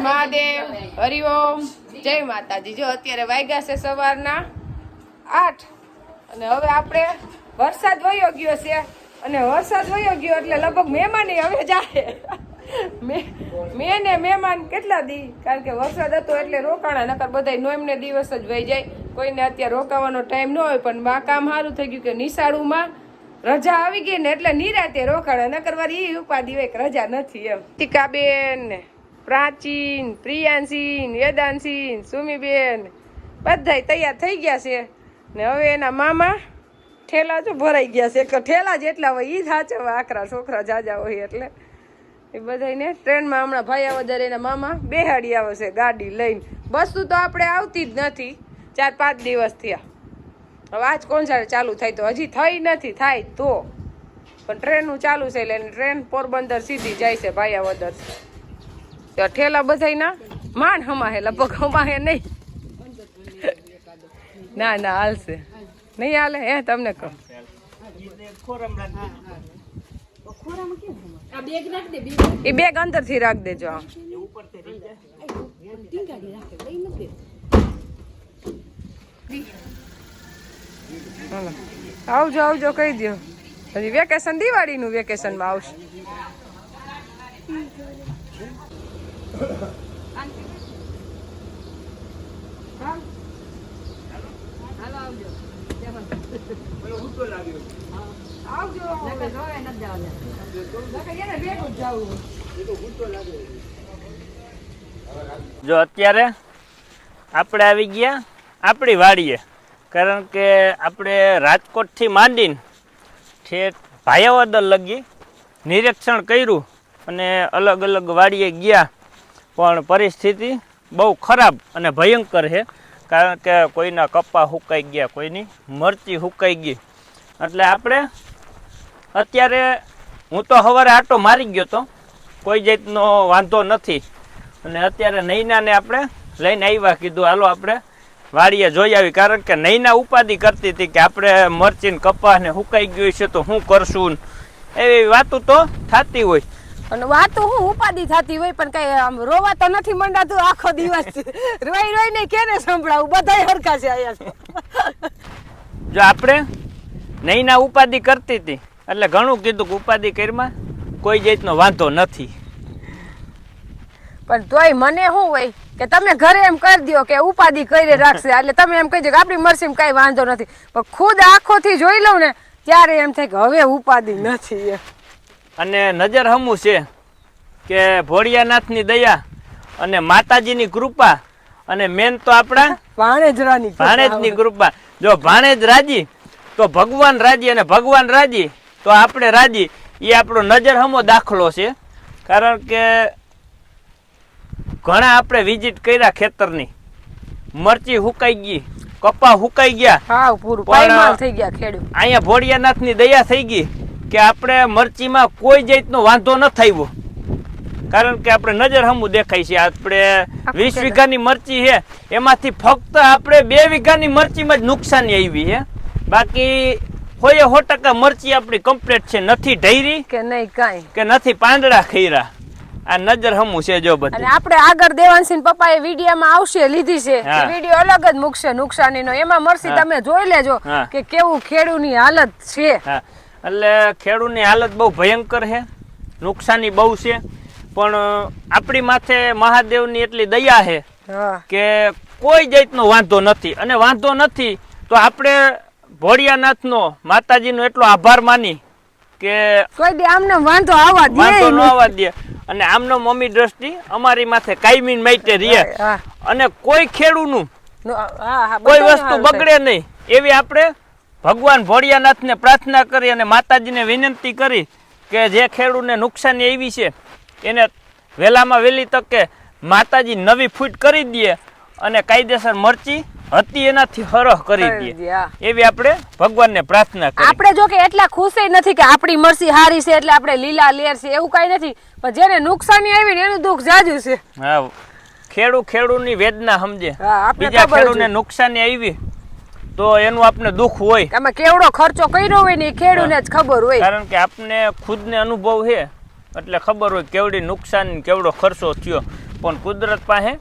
મહાદેવ હરિઓમ જય માતાજી. જો અત્યારે વાગ્યા છે સવારના આઠ, અને હવે આપણે વરસાદ વયો ગયો છે, અને વરસાદ વયો ગયો એટલે લગભગ મહેમાન હવે જાય. મે- મેં ને મહેમાન કેટલા દી? કારણ કે વરસાદ હતો એટલે રોકાણા, નકર બધા નોમને દિવસ જ વહી જાય. કોઈને અત્યારે રોકાવાનો ટાઈમ ન હોય, પણ બા કામ સારું થઈ ગયું કે નિશાળુમાં રજા આવી ગઈ ને એટલે નિરાતે રોકાણા, નકર વારી એ ઉપાધિ હોય કે રજા નથી એમ. ટીકાબેન ને પ્રાચીન, પ્રિયાંશીન, વેદાંશીન, સુમીબેન, બધાય તૈયાર થઈ ગયા છે. ને હવે એના મામા ઠેલા તો ભરાઈ ગયા છે. ઠેલા જેટલા હોય એ સાચવવા આકરા છોકરા જાજા હોય એટલે. એ બધાને ટ્રેનમાં હમણાં ભાઈ વધારે એના મામા બેહાડી આવે છે ગાડી લઈને. બસું તો આપણે આવતી જ નથી. ચાર પાંચ દિવસ થયા. હવે આજ કોન્સર્ટ ચાલુ થાય તો હજી થઈ નથી, થાય તો. પણ ટ્રેનનું ચાલુ છે એટલે ટ્રેન પોરબંદર સીધી જાય છે ભાયાવદર તો ઠેલા બધાયના? માંડ હમાહે, લગભગ હમાહે નહીં. ના ના, હાલશે. નહીં હાલે? હે, તમને કહો. એ બેગ અંદરથી રાખ દેજો આમ. આવજો આવજો, કહી દો હજી વેકેશન દિવાળીનું વેકેશનમાં આવશે. જો અત્યારે આપણે આવી ગયા આપણી વાડીએ. કારણ કે આપણે રાજકોટથી માંડીને ઠેઠ ભાયાવદર લગી નિરીક્ષણ કર્યું અને અલગ અલગ વાડીએ ગયા. પણ પરિસ્થિતિ બહુ ખરાબ અને ભયંકર છે. કારણ કે કોઈના કપ્પા હુકાઈ ગયા, કોઈની મરચી હુકાઈ ગઈ. એટલે આપણે અત્યારે હું તો સવારે આટો મારી ગયો તો, કોઈ જાતનો વાંધો નથી. અને અત્યારે નૈનાને આપણે લઈને આવ્યા કીધું, હાલો આપણે વાડીએ જોઈ આવી. કારણ કે નૈના ઉપાધિ કરતી હતી કે આપણે મરચીને કપાસ ને હુકાઈ ગયું છે તો શું કરશું. એવી વાતો તો થતી હોય. અને વાતો હું ઉપાધિ થતી હોય પણ કઈ આમ રોવા તો નથી મંડાતું આખો દિવસ. રોઈ રોઈ ને કેને સંભળાવું? બધાય હરખા છે અહીંયા જો આપણે નૈના ઉપાધિ કરતી હતી એટલે ઘણું કીધું કે ઉપાધિ કરીમાં કોઈ જાતનો વાંધો નથી. પણ તોય મને શું હોય કે તમે ઘરે એમ કરી દો કે ઉપાધિ કરી રાખશે એટલે તમે એમ કહી દો કે આપણી મરસીમાં કઈ વાંધો નથી. પણ ખુદ આંખોથી જોઈ લઉં ને ત્યારે એમ થાય કે હવે ઉપાધિ નથી એમ. અને નજર હમું છે કે ભોળિયાનાથની દયા અને માતાજીની કૃપા અને મેન તો આપણા ભાણેજરાની ભાણેજની કૃપા. જો ભાણેજ રાજી તો ભગવાન રાજી અને ભગવાન રાજી તો આપણે રાજી. એ આપણો નજર હમો દાખલો છે. કારણ કે ઘણા આપણે વિઝિટ કર્યા ખેતરની. મરચી હુકાઈ ગઈ કપા હુકાઈ ગયા. હા પૂરું પાયમાલ થઈ ગયા ખેડૂત અહીંયા ભોળિયાનાથની દયા થઈ ગઈ. કે આપણે મરચીમાં કોઈ જાતનો વાંધો ન થયો. કારણ કે આપણે નજર હમું દેખાય છે. આપણે વીસ વીઘાની મરચી છે. એમાંથી ફક્ત આપણે બે વીઘાની મરચીમાં જ નુકસાની આવી છે. બાકી હોય સો ટકા મરચી આપણી કમ્પ્લીટ છે. નથી ઢૈરી કે નહીં કાંઈ. કે નથી પાંદડા ખૈરા આ નજર હમું છે જો બધું. આપણે આગળ દેવાંશી પપ્પાએ વિડીયામાં આવશે લીધી છે. વીડિયો અલગ જ મૂકશે નુકસાનીનો. એમાં મરસી તમે જોઈ લેજો કે કેવું ખેડૂની હાલત છે. એટલે ખેડૂતની હાલત બહુ ભયંકર છે. નુકસાની બહુ છે. પણ આપણી માથે મહાદેવની એટલી દયા છે કે કોઈ જાતનો વાંધો નથી. અને વાંધો નથી તો આપણે ભોળિયાનાથનો માતાજીનો એટલો આભાર માની કે કોઈ દે આમને વાંધો આવવા દે વાંધો ન આવવા દે. અને આમનો મમ્મી દ્રષ્ટિ અમારી માથે કાયમી માટે રહે. અને કોઈ ખેડૂનું કોઈ વસ્તુ. બગડે નહીં. એવી આપણે ભગવાન ભોળિયાનાથને પ્રાર્થના કરી અને માતાજીને વિનંતી કરી કે જે ખેડૂને નુકસાની આવી છે એને વહેલામાં વહેલી તકે માતાજી નવી ફૂટ કરી દે અને કાયદેસર મરચી હતી એનાથી હરહ કરી દે. એવી આપણે ભગવાનને પ્રાર્થના કરી. આપણે જો કે એટલા ખુશ નથી કે આપણી મરસી હારી છે એટલે આપણે લીલા લેર છે એવું કઈ નથી. પણ જેને નુકસાની આવી ને એનું દુઃખ જાજુ છે. હા ખેડૂ ખેડૂની વેદના સમજે. બીજા ખેડૂને નુકસાની આવી તો એનું આપણે દુઃખ હોય. આમાં કેવડો ખર્ચો કર્યો હોય ને એ ખેડૂને જ ખબર હોય. કારણ કે આપને ખુદને અનુભવ છે. એટલે ખબર હોય કેવડી નુકસાન કેવડો ખર્ચો થયો. પણ કુદરત પાસે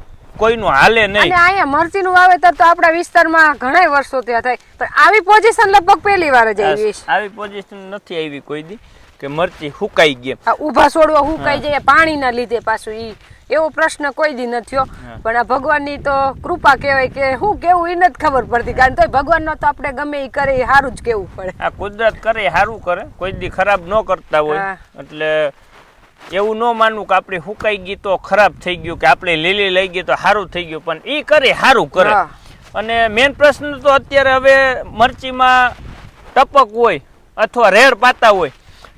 કોઈનું હાલે અને નહીં અહીંયા મરચીનું વાવેતર તો આપણા વિસ્તારમાં ઘણા વર્ષો ત્યાં થાય. પણ આવી પોઝિશન લગભગ પહેલી વાર જ આવી છે. આવી પોઝિશન નથી આવી કોઈ દી કે મરચી હુકાઈ ગઈ. આ ઊભા છોડવા હુકાઈ જાય પાણીના લીધે પાછું ઈ એવો પ્રશ્ન કોઈ દી ન થયો. પણ આ ભગવાનની તો કૃપા કહેવાય કે હું કેવું એ નથી ખબર પડતી કારણ તો ભગવાનનો તો આપણે ગમે એ કરે એ સારું જ કેવું પડે. આ કુદરત કરે એ સારું કરે કોઈ દી ખરાબ ન કરતા હોય. એટલે એવું ન માનવું કે આપણે હુકાઈ ગઈ તો ખરાબ થઈ ગયું કે આપણે લીલી લઈ ગઈ તો સારું થઈ ગયું પણ એ કરે સારું કરે. અને મેન પ્રશ્ન તો અત્યારે હવે મરચીમાં ટપક હોય અથવા રેડ પાતા હોય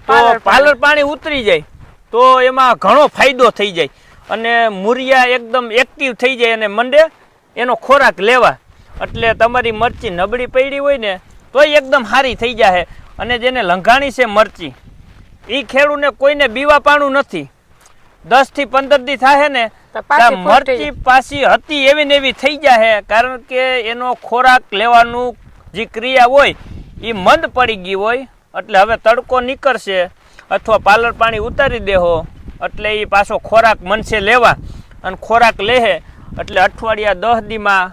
તો પાલર પાણી. પાલર પાણી ઉતરી જાય તો એમાં ઘણો ફાયદો થઈ જાય. અને મૂરિયા એકદમ એક્ટિવ થઈ જાય અને મંડે એનો ખોરાક લેવા. એટલે તમારી મરચી નબળી પડી હોય ને તોય એકદમ સારી થઈ જાય અને જેને લંઘાણી છે મરચી એ ખેડૂને કોઈને બીવા પાણું નથી. દસથી પંદર દી થાય ને પાછી મરચી પાછી હતી એવી ને એવી થઈ જાય કારણ કે એનો ખોરાક લેવાનું જે ક્રિયા હોય એ મંદ પડી ગઈ હોય. એટલે હવે તડકો નીકળશે અથવા પાલર પાણી ઉતારી દેહો. એટલે એ પાછો ખોરાક મનસે લેવા અને ખોરાક લેહે એટલે અઠવાડિયા દસ દીમાં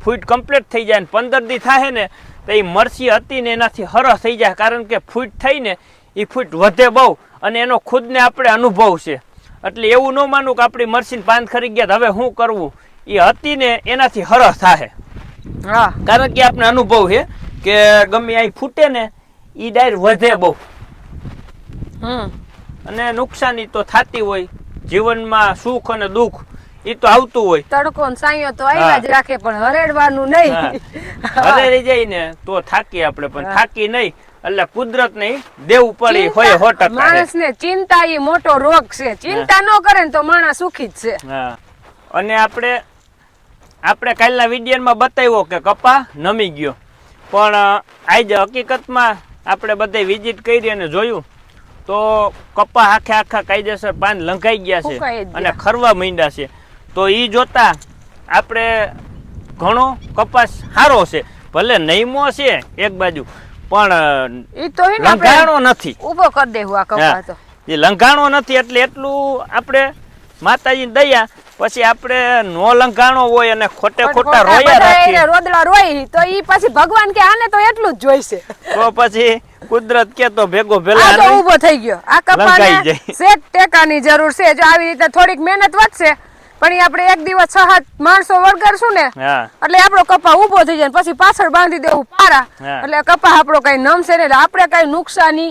ફૂટ કમ્પ્લીટ થઈ જાય ને પંદર દી થાય ને તો એ મરસી હતી ને એનાથી હરસ થઈ જાય કારણ કે ફૂટ થઈને એ ફૂટ વધે બહુ અને એનો ખુદને આપણે અનુભવ છે. એટલે એવું ન માનું કે આપણી મરસીને પાન ખરી ગયા તો હવે શું કરવું? એ હતી ને એનાથી હરસ થાય હા. કારણ કે આપણે અનુભવ છે કે ગમે અહીં ફૂટે ને એ ડાયર વધે બહુ. હમ. અને નુકસાની તો થતી હોય જીવનમાં સુખ અને દુઃખ એ તો આવતું હોય. તડકો સાયો તો આવ્યા જ રાખે પણ હરેડવાનું નહીં. જાય ને તો થાકી આપણે પણ થાકી નહીં. એટલે કુદરત ને દેવું પડી હોય સો ટકા છે. માણસને ચિંતા એ મોટો રોગ છે. ચિંતા ન કરે ને તો માણસ સુખી જ છે. અને આપણે આપણે કાલના વિડીયોમાં બતાવ્યો કે કપા નમી ગયો. પણ આજે હકીકતમાં આપણે બધે વિઝિટ કરી અને જોયું. તો કપ્પા આખે આખા કાયદેસર પાન લંઘાઈ ગયા છે. અને ખરવા માંડ્યા છે. તો એ જોતા આપણે ઘણો કપાસ સારો છે. ભલે નઈમો છે એક બાજુ પણ એ તો લંઘાણો નથી. ઊભો કરી દેવું આ કપાસ એ લંઘાણો નથી એટલે એટલું આપણે માતાજી દયા પછી આપણે નો લંઘાણો હોય અને ખોટે ખોટા રોયા રાખીએ. રોદડા રોઈ તો ઈ પછી ભગવાન કે આને તો એટલું જ જોઈશે. તો પછી કુદરત કે તો ભેગો આ ભેલા તો ઊભો થઈ ગયો. આ કપાને શેક ટેકાની જરૂર છે. જો આવી રીતે થોડીક મહેનત વધશે પણ આપણે એક દિવસ છ માણસો વળગાડશું ને એટલે આપણો કપા ઊભો થઈ જાય પછી પાછળ બાંધી દેવું પારા. એટલે કપા આપણો કઈ નમશે ને એટલે આપણે કઈ નુકસાની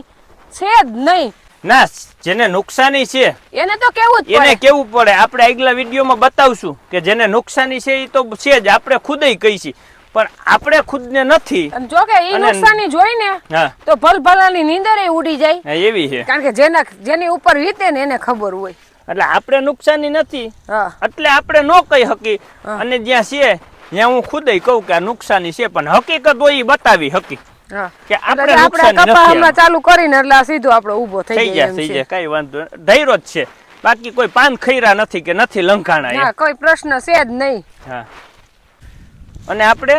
છે જ નહીં. ના જેને નુકસાની છે એને તો કેવું એને કેવું પડે? આપણે આગલા વિડીયોમાં બતાવશું કે જેને નુકસાની છે એ તો છે જ આપણે ખુદય કહીશી પણ આપણે ખુદને નથી. જો કે એ નુકસાની જોઈને તો ભલ ભલાની નીંદર ઉડી જાય. એવી છે. કારણ કે જેના જેની ઉપર વીતે ને એને ખબર હોય. એટલે આપણે નુકસાની નથી. એટલે આપણે ન કહી હકી અને જ્યાં છે ત્યાં હું ખુદ કહું કે આ નુકસાની છે પણ હકીકત હોય એ બતાવી હકી કે આપણે આપણે કપા હમણાં ચાલુ કરીને એટલે આ સીધો આપણો ઊભો થઈ જાય થઈ જાય કઈ વાંધો ધૈર્ય જ છે. બાકી કોઈ પાન ખૈરા નથી કે નથી લંકાણા હા કોઈ પ્રશ્ન છે જ નહીં. હા. અને આપણે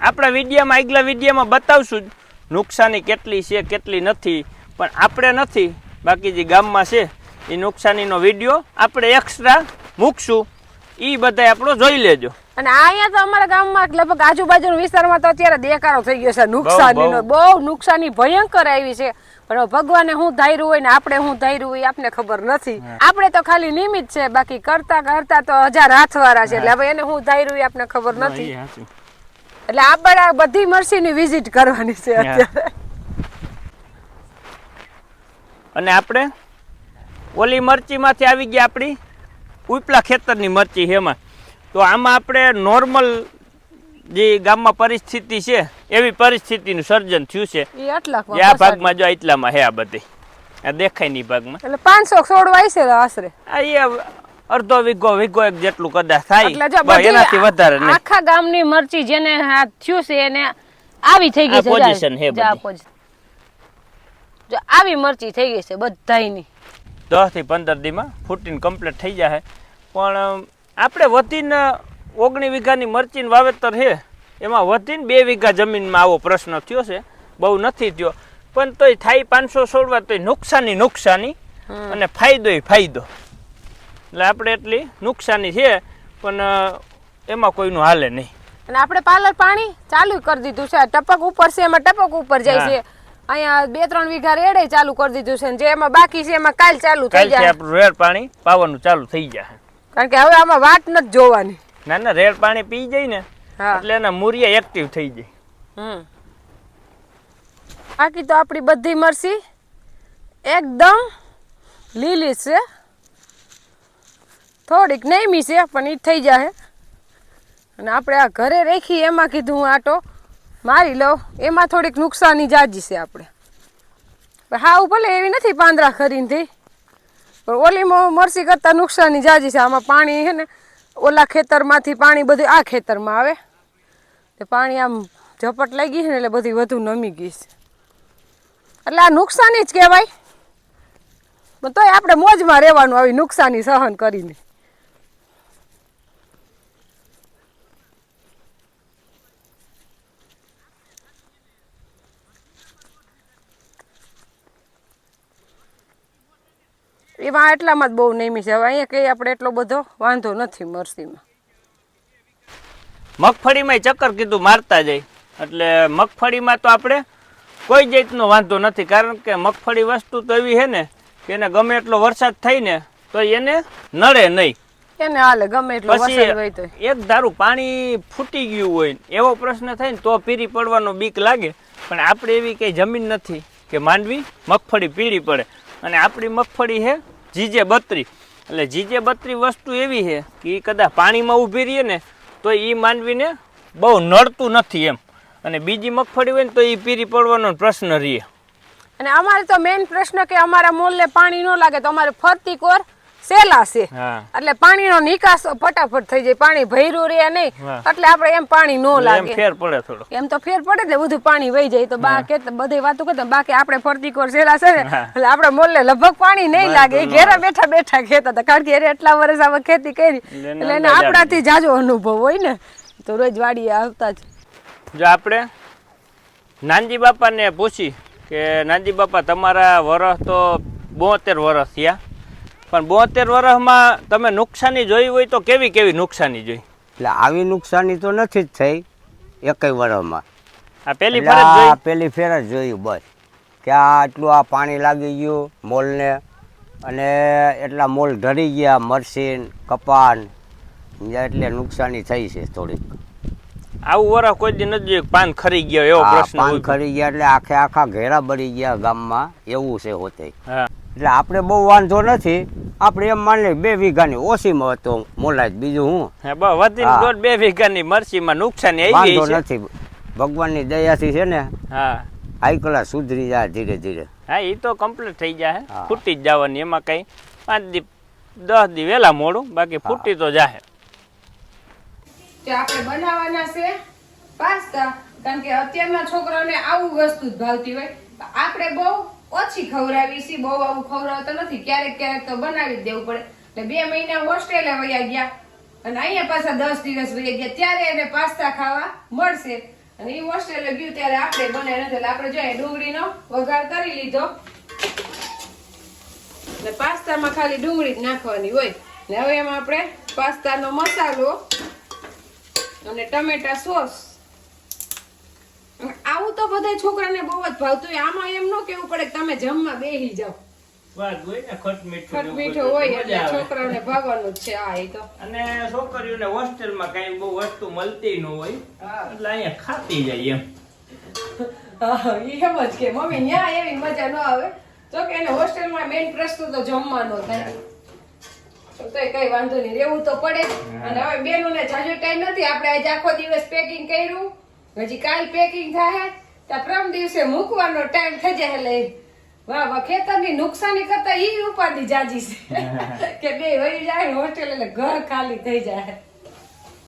આપણા વિડીયામાં આગલા વિડીયામાં બતાવશું નુકસાની કેટલી છે કેટલી નથી. પણ આપણે નથી બાકી જે ગામમાં છે એ નુકસાનીનો વીડિયો આપણે એક્સ્ટ્રા મૂકશું. એ બધા આપણો જોઈ લેજો. અને અહીંયા તો અમારા ગામમાં લગભગ આજુબાજુના વિસ્તારમાં તો અત્યારે દેકારો થઈ ગયો છે. નુકસાનીનો બહુ. નુકસાની ભયંકર આવી છે. પણ ભગવાને હું ધાર્યું હોય ને આપણે હું ધાર્યું હોય આપને ખબર નથી. આપણે તો ખાલી નિમિત છે બાકી કરતા કરતા તો હજાર હાથવાળા છે. એટલે હવે એને હું ધાર્યું હોય આપને ખબર નથી. એટલે આપણે બધી મરસીની વિઝિટ કરવાની છે અત્યારે. અને આપણે ઓલી મરચીમાંથી આવી ગયા આપણી ઉપલા ખેતરની મરચી એમાં. તો આમાં આપણે નોર્મલ જે ગામમાં પરિસ્થિતિ છે એવી પરિસ્થિતિનું સર્જન થયું છે. એ આ ભાગમાં જો એટલામાં હે આ બધી. આ દેખાય નહીં ભાગમાં. એટલે પાંચસો છોડવા છે આશરે. આ એ અડધો વીઘો વીઘો એક જેટલું કદાચ થાય. એનાથી વધારે નહીં. આખા ગામની મરચી જેને આ થયું છે એને આવી થઈ ગઈ પોઝિશન છે હે બધી. જો આવી મરચી થઈ ગઈ છે બધાયની. દસથી પંદર દીમાં ફૂટીને કમ્પ્લીટ થઈ જાય પણ આપણે વધીને ઓગણી વીઘાની મરચીનું વાવેતર છે. એમાં વધીને બે વીઘા જમીનમાં આવો પ્રશ્ન થયો છે. બહુ નથી થયો. પણ તોય થાય પાંચસો સોળવા તોય નુકસાની નુકસાની અને ફાયદો ફાયદો. એટલે આપણે એટલી નુકસાની છે પણ એમાં કોઈનું હાલે નહીં. અને આપણે પાર્લર પાણી ચાલુ કરી દીધું છે. ટપક ઉપર છે એમાં ટપક ઉપર જાય છે. અહીંયા બે ત્રણ વીઘા રેડે ચાલુ કરી દીધું છે. અને જે એમાં બાકી છે એમાં કાલ ચાલુ થઈ જાય. આપણું રેડ પાણી પાવાનું ચાલુ થઈ જાય. કારણ કે હવે આમાં વાટ નથી જોવાની. ના ના રેડ પાણી પી જાય ને એટલે એના મૂરિયા એક્ટિવ થઈ જાય. હમ. બાકી તો આપણી બધી મરસી એકદમ લીલી છે. થોડીક નઈમી છે પણ એ થઈ જાય અને આપણે આ ઘરે રાખી એમાં કીધું હું આટો. મારી લઉં. એમાં થોડીક નુકસાની જાજી છે આપણે. હાવ ભલે એવી નથી પાંદડા ખરીને થઈ પણ ઓલીમાં મરસી કરતાં નુકસાની જાજી છે. આમાં પાણી છે ને, ઓલા ખેતરમાંથી પાણી બધું આ ખેતરમાં આવે. તે પાણી આમ ઝપટ લાગી છે ને એટલે બધી વધુ નમી ગઈ છે. એટલે આ નુકસાની જ કહેવાય. તોય આપણે મોજમાં રહેવાનું આવી નુકસાની સહન કરીને. એમાં એટલામાં જ બહુ નેમી છે. હવે અહીંયા કંઈ આપણે એટલો બધો વાંધો નથી મરસીમાં. મગફળીમાં ચક્કર કીધું મારતા જાય. એટલે મગફળીમાં તો આપણે કોઈ જાતનો વાંધો નથી. કારણ કે મગફળી વસ્તુ તો એવી છે ને કે એને ગમે એટલો વરસાદ થઈ ને તો એને નડે નહીં. એને હાલે ગમે એટલો વરસાદ હોય તો એક ધારું પાણી ફૂટી ગયું હોય એવો પ્રશ્ન થાય ને તો પીરી પડવાનો બીક લાગે. પણ આપણે એવી કઈ જમીન નથી કે માંડવી મગફળી પીળી પડે. અને આપણી મગફળી છે જીજે બત્રી. એટલે જીજે બત્રી વસ્તુ એવી છે કે એ કદાચ પાણીમાં ઊભી રહીએ ને, તો એ માનવીને બહુ નડતું નથી એમ. અને બીજી મગફળી હોય ને, તો એ પીરી પડવાનો પ્રશ્ન રહે અને અમારે તો મેઇન પ્રશ્ન કે અમારા મોલને પાણી ન લાગે, તો અમારે ફરતી કોર સેલા છે. એટલે પાણીનો નિકાસ ફટાફટ થઈ જાય પાણી ભર્યું રહે નહીં. એટલે આપણે એમ પાણી નો લાગે. ફેર પડે થોડો. એમ તો ફેર પડે ને બધું પાણી વહી જાય. તો બા કે બધી વાતો કરતા બાકી આપણે ફરતી કોર સેલા છે એટલે આપણે મોલને લગભગ પાણી નહીં લાગે. એ ઘેરા બેઠા બેઠા ખેતા હતા. કારણ કે એટલા વર્ષ આપણે ખેતી કરી. એટલે એને આપણાથી જાજો અનુભવ હોય ને તો રોજ વાડીએ આવતા જ. જો આપણે નાનજી બાપાને પૂછી કે નાનજી બાપા તમારા વરસ તો બોતેર વરસ થયા. પણ બોતેર વર્ષમાં તમે નુકસાની જોઈ હોય તો કેવી કેવી નુકસાની જોઈ? એટલે આવી નુકસાની તો નથી જ થઈ એકય વર્ષમાં આ પહેલી એટલે આ ફેર જ જોયું બસ. કે આ આટલું આ પાણી લાગી ગયું મોલને અને એટલા મોલ ઢળી ગયા મરસીન કપાન એટલે નુકસાની થઈ છે થોડીક. આવું વરસ કોઈ દી નથી પાન ખરી ગયો એવો પ્રશ્ન પાન ખરી ગયા એટલે આખે આખા ઘેરા બળી ગયા ગામમાં એવું છે હોતે. હા. એટલે આપણે બહુ વાંધો નથી. આપણે એમ માની લઈએ બે વીઘાની ઓછીમાં હતો મોલાજ બીજું હું. હે બસ વધીને. દોઢ બે વીઘાની મરસીમાં નુકસાન આવી છે. નથી. ભગવાનની દયાથી છે ને હા. હાઈ ક્લાસ સુધરી જાય ધીરે ધીરે. હા એ તો કમ્પ્લીટ થઈ જાય ફૂટી જ જવાની એમાં કઈ. પાંચ દી દસ દી વહેલા મોડું બાકી ફૂટી તો જાહે. આપણે બનાવવાના છે પાસ્તા. કારણ કે અત્યારના છોકરાઓને આવું વસ્તુ જ ભાવતી હોય. આપણે બહુ ઓછી ખવડાવી છે, બહુ આવું ખવડાવતા નથી. ક્યારેક ક્યારેક તો બનાવી દેવું પડે. એટલે બે મહિના હોસ્ટેલે વયા ગયા અને અહીંયા પાછા દસ દિવસ વયા ગયા. ત્યારે એને પાસ્તા ખાવા મળશે. અને એ હોસ્ટેલે ગયું ત્યારે આપણે બનાવી નથી. એટલે આપણે જોઈએ ડુંગળીનો વઘાર કરી લીધો. ને પાસ્તામાં ખાલી ડુંગળી જ નાખવાની હોય. ને હવે એમાં આપણે પાસ્તાનો મસાલો અને ટમેટા સોસ આવું તો બધા છોકરાને બહુ જ ભાવતું હોય. આમાં એમ ન કેવું પડે કે તમે જમવા બેહી જાઓ. ખટ મીઠું હોય એટલે છોકરાઓને ભાગવાનું છે આ એ તો. અને છોકરીઓને હોસ્ટેલમાં કઈ બહુ વસ્તુ મળતી ન હોય એટલે અહીંયા ખાતી જાય એમ. એમ જ કે મમ્મી ન્યા એવી મજા ન આવે. તો કે એને હોસ્ટેલમાં મેઇન પ્રશ્ન તો જમવાનો થાય. તો કઈ વાંધો નહીં રહેવું તો પડે અને હવે બેનોને જાજો ટાઈમ નથી આપણે આજે આખો દિવસ પેકિંગ કર્યું. હજી કાલ પેકિંગ થાય ત્યાં પ્રમ દિવસે મૂકવાનો ટાઈમ થઈ જાય એટલે વાહ વાહ ખેતરની નુકસાની કરતા ઈ ઉપાધિ જાજી છે. કે બે વહી જાય હોસ્ટેલ એટલે ઘર ખાલી થઈ જાય.